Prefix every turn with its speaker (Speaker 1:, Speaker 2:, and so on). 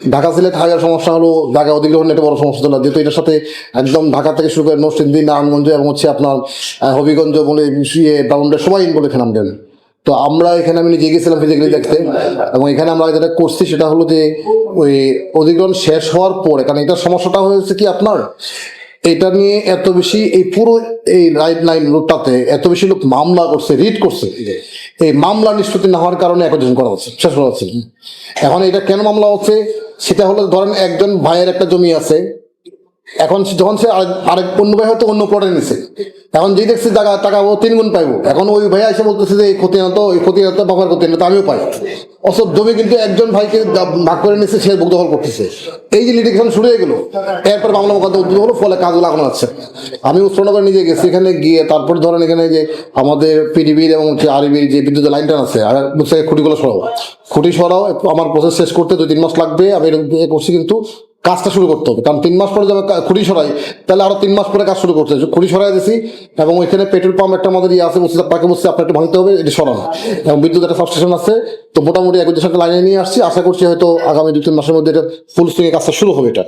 Speaker 1: ঢাকা সিলেট হাজার সমস্যা হলো, ঢাকা অধিগ্রহণ একটা বড় সমস্যা ছিল। যেহেতু এটার সাথে একদম ঢাকা থেকে শুরু করে নরসিংদী, নারায়ণগঞ্জ এবং হচ্ছে আপনার হবিগঞ্জ বলে মিশিয়ে বাউন্ডার সবাই বলে এখানে তো আমরা এখানে আমি নিজে গেছিলাম ফিজিক্যালি দেখতে এবং এখানে আমরা যেটা করছি সেটা হলো যে, ওই অধিগ্রহণ শেষ হওয়ার পরে, কারণ এটার সমস্যাটা হয়েছে কি আপনার এটা নিয়ে এত বেশি এই পুরো এই রাইট লাইন রুটটাতে এত বেশি লোক মামলা করছে রিট করছে। এই মামলা নিষ্পত্তি না হওয়ার কারণে একজন করা হচ্ছে শেষ করা হচ্ছে। এখন এটা কেন মামলা হচ্ছে? সেটা হলো ধরেন একজন ভাইয়ের একটা জমি আছে এখন যখন সে আরেক- অন্য ভাই হয়তো অন্য প্লটে নিছে। এখন যেই দেখছি টাকা টাকা ও তিন গুণ পাইবো। এখন ওই ভাই এসে বলতেছে যে এই ক্ষতি না তো, এই ক্ষতি না তো বাবার ক্ষতি না তো আমিও পাই। অসব জমি কিন্তু একজন ভাইকে ভাগ করে নিচ্ছে সে বুক দখল করতেছে। এই যে লিটিগেশন শুরু হয়ে গেল, এরপর বাংলা মোকদ্দমা উদ্যোগ হলো, ফলে কাজগুলো লাগানো যাচ্ছে আমি উত্তরনগর নিজে গেছি, এখানে গিয়ে তারপর ধরেন এখানে যে আমাদের পিডিবির এবং হচ্ছে আরবির যে বিদ্যুৎ লাইনটা আছে, আর খুঁটিগুলো সরাও। খুঁটি সরাও, আমার প্রসেস শেষ করতে দুই তিন মাস লাগবে, আমি ইয়ে করছি কিন্তু কাজটা শুরু করতে হবে। কারণ তিন মাস পরে যাবে খুঁড়ি সরাই, তাহলে আরও তিন মাস পরে কাজ শুরু করতে হবে। খুঁড়ি সরাই দিছি, এবং ওইখানে পেট্রোল পাম্প একটা আমাদের ইয়ে আছে বলছি পাকে বসছে আপনার একটু ভাঙতে হবে, এটি সরানো। এবং বিদ্যুৎ একটা সাবস্টেশন আছে, তো মোটামুটি এক সাথে লাইনে নিয়ে আসছি। আশা করছি হয়তো আগামী দু তিন মাসের মধ্যে এটা ফুল সুইংয়ে কাজটা শুরু হবে এটা।